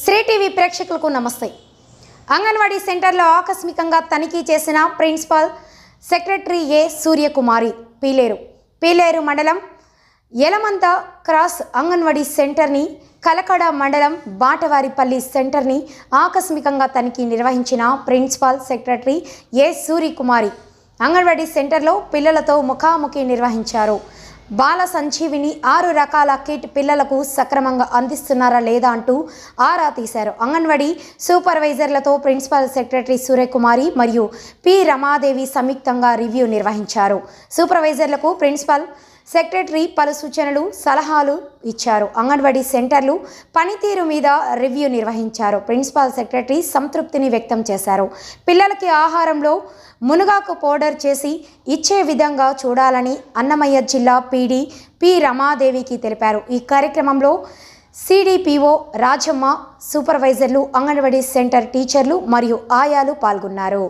Shri TV ప్రేక్షకులకు నమస్తే. అంగన్వాడీ సెంటర్లో ఆకస్మికంగా తనిఖీ చేసిన principal secretary A Suryakumari Pileru. Pileru మండలం యలమంత క్రాస్ అంగన్వాడీ సెంటర్ని కలకడ మండలం బాటవారిపల్లి సెంటర్ని ఆకస్మికంగా తనిఖీ నిర్వహించిన principal secretary A Suryakumari anganwadi సెంటర్లో పిల్లలతో ముఖాముఖి నిర్వహించారు. బాల సంజీవిని ఆరు రకాల కిట్ పిల్లలకు సక్రమంగా అందిస్తున్నారా లేదా అంటూ ఆరా తీశారు. అంగన్వాడీ సూపర్వైజర్లతో ప్రిన్సిపల్ సెక్రటరీ సూర్యకుమారి మరియు పి రమాదేవి సంయుక్తంగా రివ్యూ నిర్వహించారు. సూపర్వైజర్లకు ప్రిన్సిపల్ సెక్రటరీ పలు సూచనలు సలహాలు ఇచ్చారు. అంగన్వాడీ సెంటర్లు పనితీరు మీద రివ్యూ నిర్వహించారు. ప్రిన్సిపాల్ సెక్రటరీ సంతృప్తిని వ్యక్తం చేశారు. పిల్లలకి ఆహారంలో మునగాకు పౌడర్ చేసి ఇచ్చే విధంగా చూడాలని అన్నమయ్య జిల్లా పీడి పి రమాదేవికి తెలిపారు. ఈ కార్యక్రమంలో సిడిపిఓ రాజమ్మ సూపర్వైజర్లు అంగన్వాడీ సెంటర్ టీచర్లు మరియు ఆయాలు పాల్గొన్నారు.